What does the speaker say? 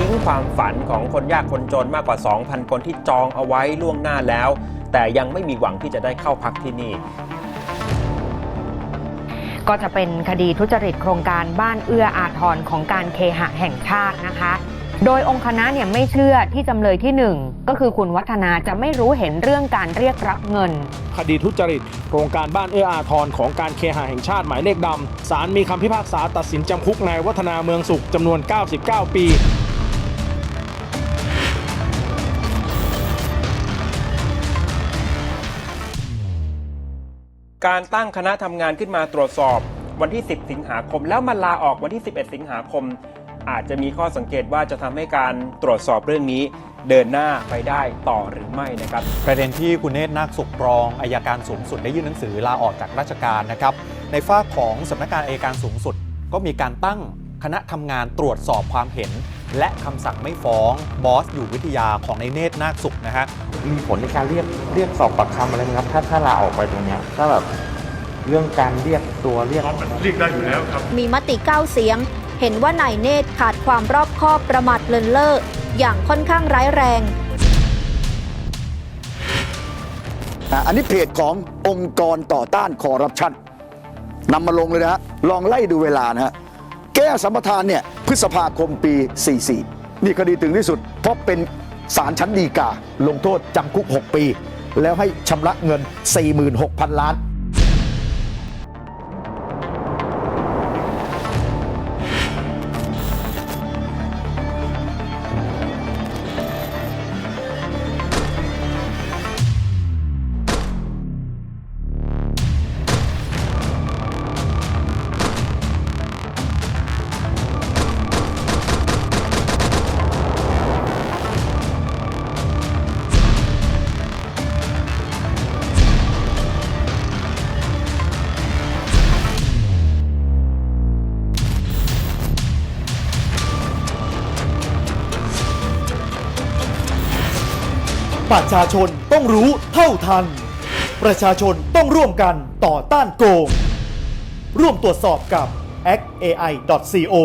ทิ้งความฝันของคนยากคนจนมากกว่า 2,000 คนที่จองเอาไว้ล่วงหน้าแล้ว แต่ยังไม่มีหวังที่จะได้เข้าพักที่นี่ก็จะเป็นคดีทุจริตโครงการบ้านเอื้ออาทรของการเคหะแห่งชาตินะคะ โดยองค์คณะเนี่ยไม่เชื่อที่จำเลยที่หนึ่งก็คือคุณวัฒนาจะไม่รู้เห็นเรื่องการเรียกรับเงิน คดีทุจริต โครงการบ้านเอื้ออาทรของการเคหะแห่งชาติหมายเลขดำศาลมีคำพิพากษาตัดสินจำคุกนายวัฒนาเมืองสุขจำนวน 99 ปี การตั้งคณะทำงานขึ้นมาตรวจสอบวันที่ 10 สิงหาคม แล้วมาลาออกวันที่ 11 สิงหาคม อาจจะมีข้อสังเกตว่าจะทำให้การตรวจสอบเรื่องนี้ เดินหน้าไปได้ต่อหรือไม่นะครับ ประเด็นที่คุณเนตรนาคสุขรองอายการสูงสุดได้ยื่นหนังสือลาออกจากราชการนะครับ ในฝ้าของสำนักงานอายการสูงสุด ก็มีการตั้งคณะทำงานตรวจสอบความเห็น และคำสั่งไม่ฟ้องบอสอยู่วิทยาของในเนตรนาคสุขนะฮะ มีผลในการเรียกเรียกสอบปากคำอะไรไหมครับ ถ้าถ้าลาออกไปตรงเนี้ยถ้าแบบเรื่องการเรียกตัวเรียกเรียกได้อยู่แล้วครับ มีมติ 9 เสียง เห็นว่านายเนตรขาดความรอบคอบประมาทเลินเล่ออย่างค่อนข้างร้ายแรง อะอันนี้เพจขององค์กรต่อต้านคอร์รัปชันนำมาลงเลยนะฮะ ลองไล่ดูเวลานะฮะ แก้สัมปทานเนี่ย พฤษภาคมปี 44 นี่คดีถึงที่สุด เพราะเป็นศาลชั้นดีกา ลงโทษจำคุก 6 ปี แล้วให้ชำระเงิน 46,000 ล้าน ประชาชนต้องรู้เท่าทัน ประชาชนต้องร่วมกันต่อต้านโกง ร่วมตรวจสอบกับ actai.co